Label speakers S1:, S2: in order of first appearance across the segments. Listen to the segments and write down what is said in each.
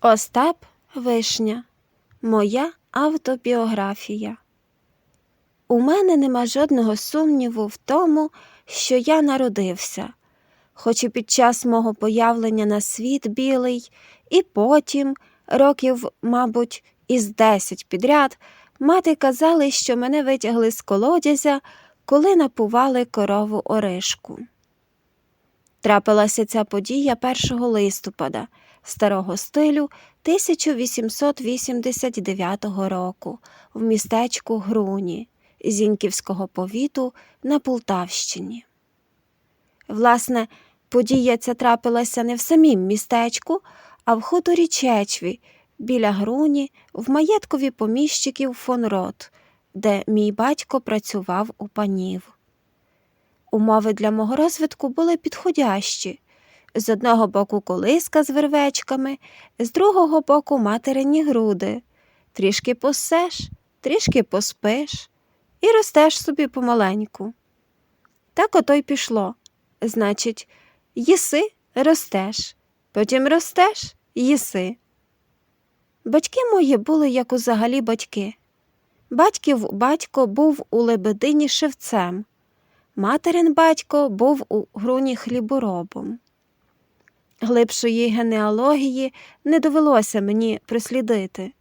S1: Остап Вишня. Моя автобіографія. У мене нема жодного сумніву в тому, що я народився, хоч і під час мого появлення на світ білий, і потім, років, мабуть, із десять підряд, мати казали, що мене витягли з колодязя, коли напували корову оришку. Трапилася ця подія 1 листопада старого стилю 1889 року в містечку Груні Зіньківського повіту на Полтавщині. Власне, подія ця трапилася не в самім містечку, а в хуторі Чечві біля Груні в маєткові поміщиків фон Рот, де мій батько працював у панів. Умови для мого розвитку були підходящі. З одного боку колиска з вервечками, з другого боку материні груди. Трішки посеш, трішки поспиш і ростеш собі помаленьку. Так ото й пішло. Значить, їси ростеш, потім ростеш їси. Батьки мої були як узагалі батьки. Батьків батько був у лебедині шевцем. Материн батько був у груні хліборобом. Глибшої генеалогії не довелося мені прислідити.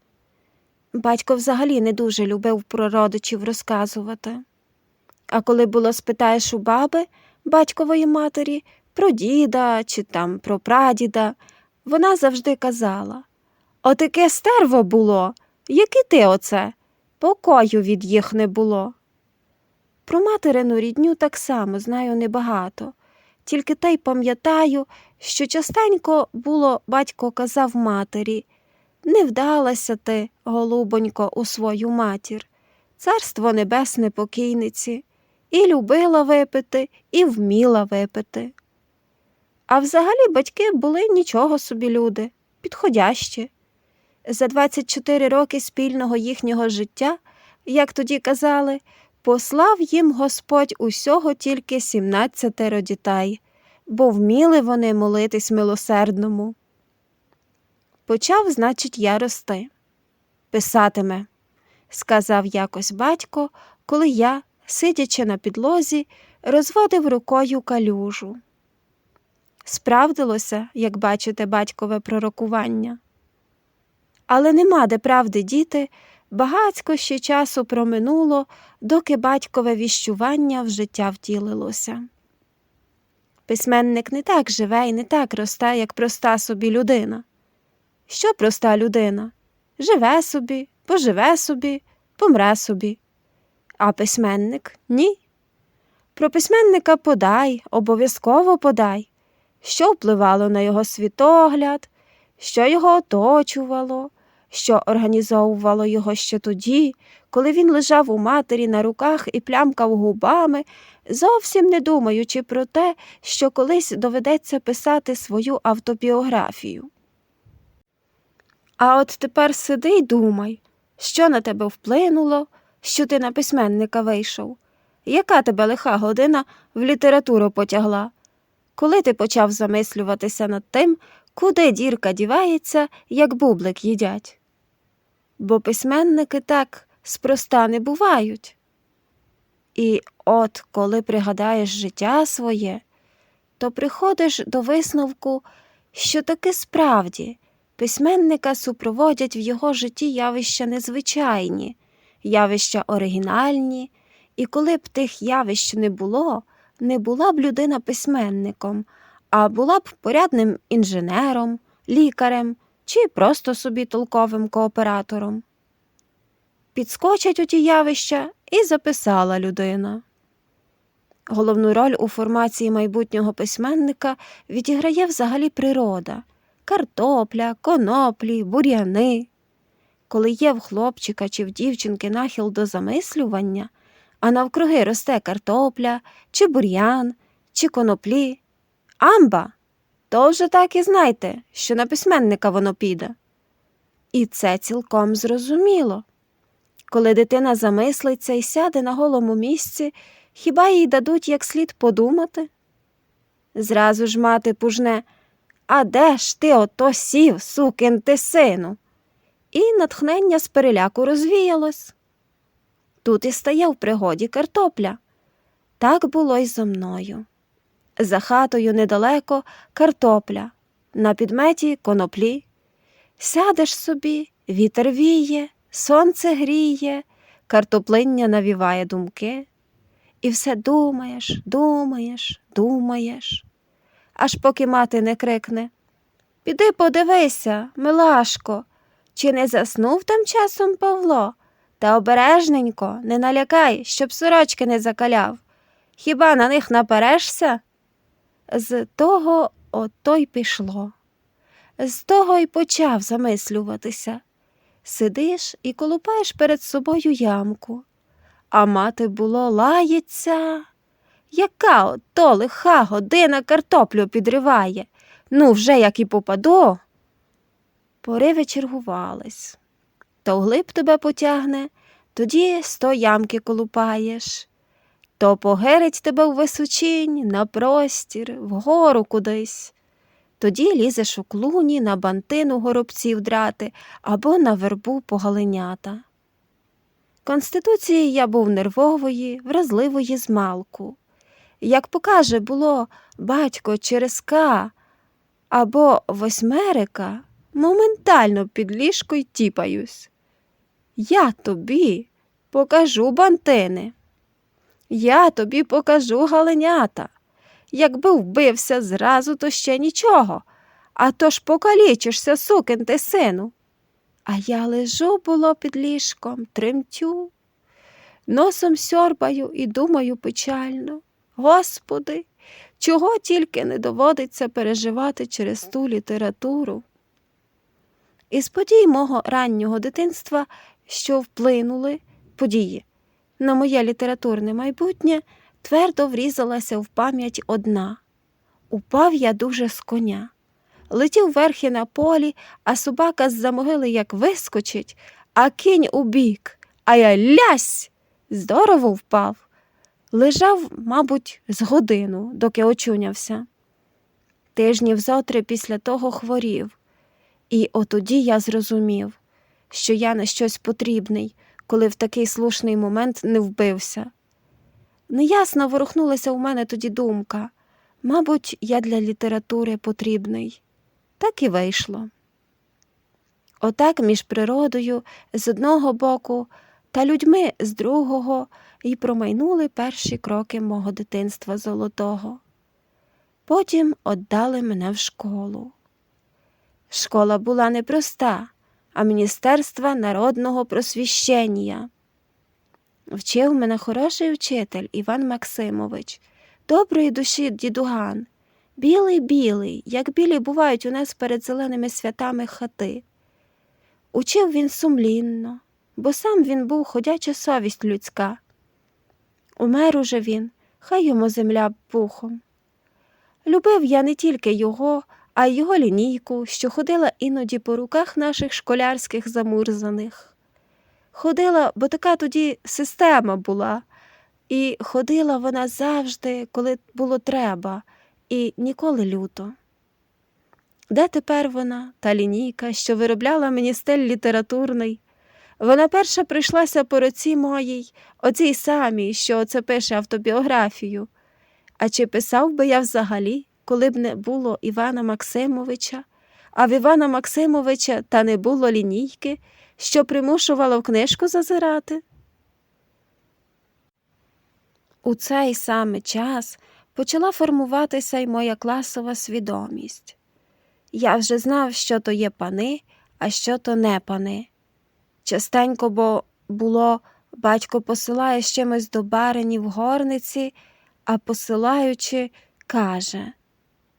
S1: Батько взагалі не дуже любив про родичів розказувати. А коли було спитаєш у баби, батькової матері, про діда чи там про прадіда, вона завжди казала Отаке стерво було, як ти оце, покою від їх не було. Про материну рідню так само знаю небагато, тільки те й пам'ятаю, що частенько було батько казав матері не вдалася ти, голубонько, у свою матір, царство небесне покійниці, і любила випити, і вміла випити. А взагалі батьки були нічого собі люди, підходящі. За 24 роки спільного їхнього життя, як тоді казали, послав їм Господь усього тільки сімнадцятеро дітей, бо вміли вони молитись милосердному. Почав, значить, я рости. Писатиме, сказав якось батько, коли я, сидячи на підлозі, розводив рукою калюжу. Справдилося, як бачите, батькове пророкування. Але нема де правди діти, багацько ще часу проминуло, доки батькове віщування в життя втілилося. Письменник не так живе і не так росте, як проста собі людина. Що проста людина? Живе собі, поживе собі, помре собі. А письменник ні. Про письменника подай, обов'язково подай, що впливало на його світогляд, що його оточувало, що організовувало його ще тоді, коли він лежав у матері на руках і плямкав губами, зовсім не думаючи про те, що колись доведеться писати свою автобіографію. А от тепер сиди й думай, що на тебе вплинуло, що ти на письменника вийшов, яка тебе лиха година в літературу потягла, коли ти почав замислюватися над тим, куди дірка дівається, як бублик їдять. Бо письменники так спроста не бувають. І от коли пригадаєш життя своє, то приходиш до висновку, що таки справді письменника супроводять в його житті явища незвичайні, явища оригінальні, і коли б тих явищ не було, не була б людина письменником, а була б порядним інженером, лікарем чи просто собі толковим кооператором. Підскочать у ті явища і записала людина. Головну роль у формації майбутнього письменника відіграє взагалі природа картопля, коноплі, бур'яни. Коли є в хлопчика чи в дівчинки нахил до замислювання, а навкруги росте картопля, чи бур'ян, чи коноплі, амба, то вже так і знайте, що на письменника воно піде. І це цілком зрозуміло. Коли дитина замислиться і сяде на голому місці, хіба їй дадуть як слід подумати? Зразу ж мати пужне А де ж ти ото сів, сукин ти сину? І натхнення з переляку розвіялось. Тут і стає в пригоді картопля. Так було й зо мною. За хатою недалеко картопля, на підметі коноплі. Сядеш собі, вітер віє, сонце гріє, картоплиння навіває думки. І все думаєш, думаєш, думаєш, аж поки мати не крикне Піди подивися, милашко, чи не заснув там часом Павло? Та обережненько, не налякай, щоб сорочки не закаляв. Хіба на них наперешся? З того ото й пішло. З того й почав замислюватися. Сидиш і колупаєш перед собою ямку, а мати було лається. Яка ото лиха година картоплю підриває. Ну, вже як і попаду. Пориви чергувались. То вглиб тебе потягне, тоді сто ямки колупаєш, то погерить тебе в височинь, на простір, вгору кудись. Тоді лізеш у клуні на бантину горобців драти або на вербу погаленята. Конституції я був нервової, вразливої змалку. Як покаже було батько через К або восьмерика, моментально під ліжко й тіпаюсь. Я тобі покажу бантини. Я тобі покажу галенята. Якби вбився зразу, то ще нічого, а то ж покалічишся, сукин ти сину. А я лежу було під ліжком, тремтю, носом сьорбаю і думаю печально. Господи, чого тільки не доводиться переживати через ту літературу. Із подій мого раннього дитинства, що вплинули події на моє літературне майбутнє, твердо врізалася в пам'ять одна. Упав я дуже з коня. Летів верхи на полі, а собака з-за могили як вискочить, а кінь у бік, а я лясь! Здорово впав. Лежав, мабуть, з годину, доки очунявся. Тижнів зотри після того хворів, і отоді я зрозумів, що я на щось потрібний, коли в такий слушний момент не вбився. Неясно ворухнулася у мене тоді думка мабуть, я для літератури потрібний. Так і вийшло. Отак між природою з одного боку та людьми з другого і промайнули перші кроки мого дитинства золотого. Потім отдали мене в школу. Школа була непроста, а Міністерства народного просвіщення. Вчив мене хороший вчитель Іван Максимович, доброї душі дідуган, білий білий, як білі бувають у нас перед зеленими святами хати. Учив він сумлінно, бо сам він був ходяча совість людська. Умер уже він, хай йому земля пухом. Любив я не тільки його, а його лінійку, що ходила іноді по руках наших школярських замурзаних. Ходила, бо така тоді система була, і ходила вона завжди, коли було треба, і ніколи люто. Де тепер вона, та лінійка, що виробляла мені стиль літературний? Вона перша прийшлася по руці моїй, оцій самій, що оце пише автобіографію. А чи писав би я взагалі, коли б не було Івана Максимовича, а в Івана Максимовича та не було лінійки, що примушувала в книжку зазирати? У цей самий час почала формуватися й моя класова свідомість. Я вже знав, що то є пани, а що то не пани. Частенько бо було, батько посилає з чимось до барині в горниці, а посилаючи, каже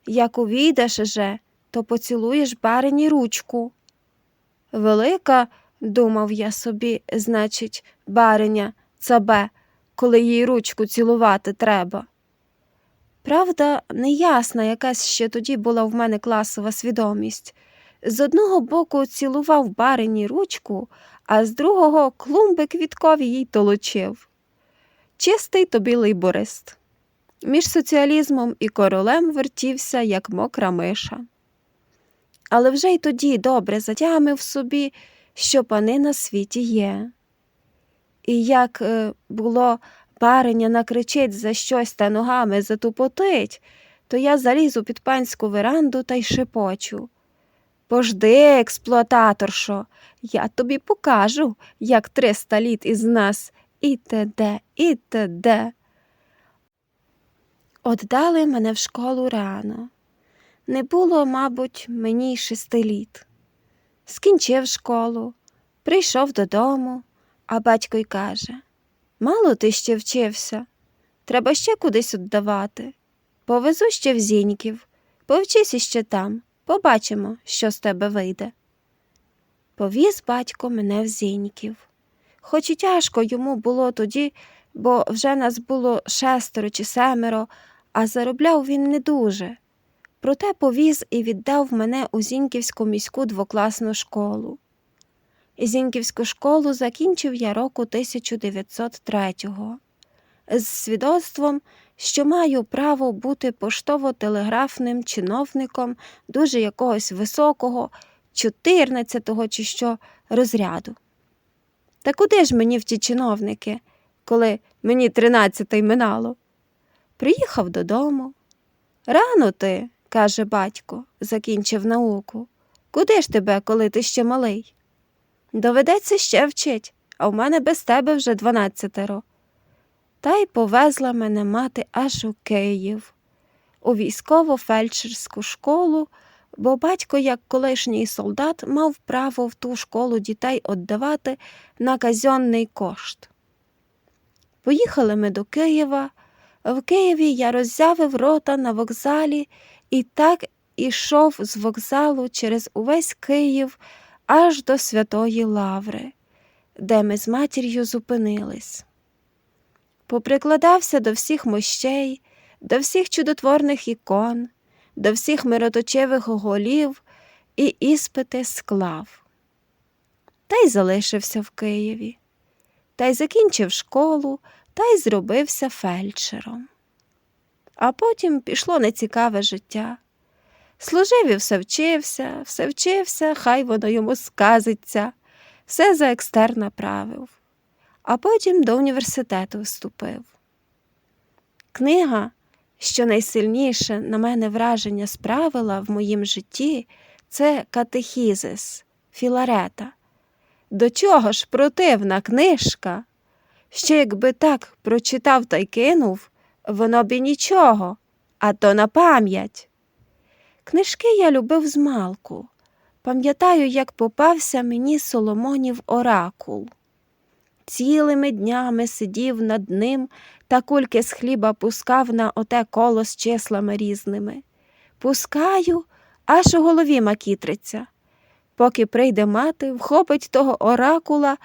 S1: Як увійдеш же, то поцілуєш барині ручку. Велика, думав я собі, значить, бариня, цабе, коли їй ручку цілувати треба. Правда, неясна якась ще тоді була в мене класова свідомість. З одного боку цілував барині ручку, а з другого клумби квіткові їй толочив. Чистий тобі лейборист. Між соціалізмом і королем вертівся, як мокра миша. але вже й тоді добре затямив собі, що пани на світі є. І як е, було бариня накричить за щось та ногами затупотить, то я залізу під панську веранду та й шепочу. Пожди, експлуататоршо, я тобі покажу, як триста літ із нас і т.д., і т.д. Отдали мене в школу рано. Не було, мабуть, мені шести літ. Скінчив школу, прийшов додому, а батько й каже Мало ти ще вчився, треба ще кудись віддавати. Повезу ще в зіньків, повчись іще там, побачимо, що з тебе вийде. Повіз батько мене в зіньків. Хоч і тяжко йому було тоді, бо вже нас було шестеро чи семеро, а заробляв він не дуже. Проте повіз і віддав мене у Зіньківську міську двокласну школу. Зіньківську школу закінчив я року 1903-го з свідоцтвом, що маю право бути поштово-телеграфним чиновником дуже якогось високого, 14-го чи що розряду. Та куди ж мені в ті чиновники, коли мені 13-й минало? Приїхав додому. Рано ти, каже батько, закінчив науку. Куди ж тебе, коли ти ще малий? Доведеться ще вчить, а в мене без тебе вже дванадцятеро. Та й повезла мене мати аж у Київ, у військово-фельдшерську школу, бо батько, як колишній солдат, мав право в ту школу дітей віддавати на казенний кошт. Поїхали ми до Києва. В Києві я роззявив рота на вокзалі і так ішов з вокзалу через увесь Київ аж до Святої Лаври, де ми з матір'ю зупинились. Поприкладався до всіх мощей, до всіх чудотворних ікон, до всіх мироточивих голів і іспити склав. Та й залишився в Києві, та й закінчив школу, та й зробився фельдшером. А потім пішло нецікаве життя. Служив і все вчився, все вчився, хай воно йому сказиться, все за екстерн направив, а потім до університету вступив. Книга, що найсильніше на мене враження справила в моїм житті, це Катехізис Філарета. До чого ж противна книжка? Ще якби так прочитав та й кинув, воно б і нічого, а то на пам'ять. Книжки я любив змалку. Пам'ятаю, як попався мені Соломонів оракул. Цілими днями сидів над ним та кульки з хліба пускав на оте коло з числами різними. Пускаю, аж у голові макітриться. Поки прийде мати, вхопить того оракула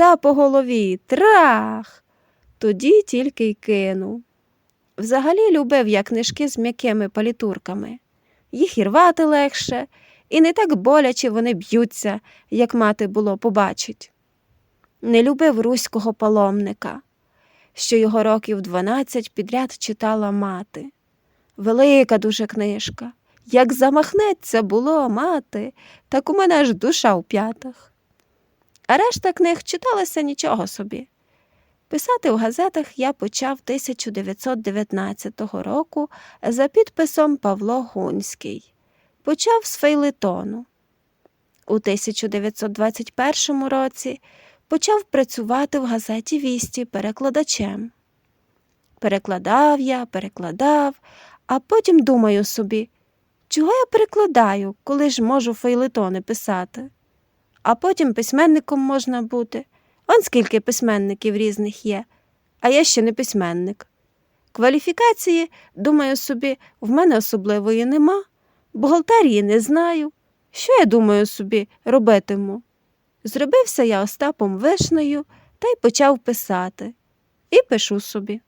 S1: та по голові трах. Тоді тільки й кину. Взагалі любив я книжки з м'якими палітурками. Їх і рвати легше, і не так боляче вони б'ються, як мати було побачить. Не любив руського паломника, що його років дванадцять підряд читала мати. Велика дуже книжка. Як замахнеться було мати, так у мене аж душа в п'ятах. А решта книг читалася нічого собі. Писати в газетах я почав 1919 року за підписом Павло Гунський. Почав з фейлетону. У 1921 році почав працювати в газеті Вісті перекладачем. Перекладав я, перекладав, а потім думаю собі, чого я перекладаю, коли ж можу фейлетони писати? А потім письменником можна бути. Он скільки письменників різних є, а я ще не письменник. Кваліфікації, думаю собі, в мене особливої нема, бухгалтерії не знаю. Що я думаю собі робитиму? Зробився я Остапом Вишнею та й почав писати. І пишу собі.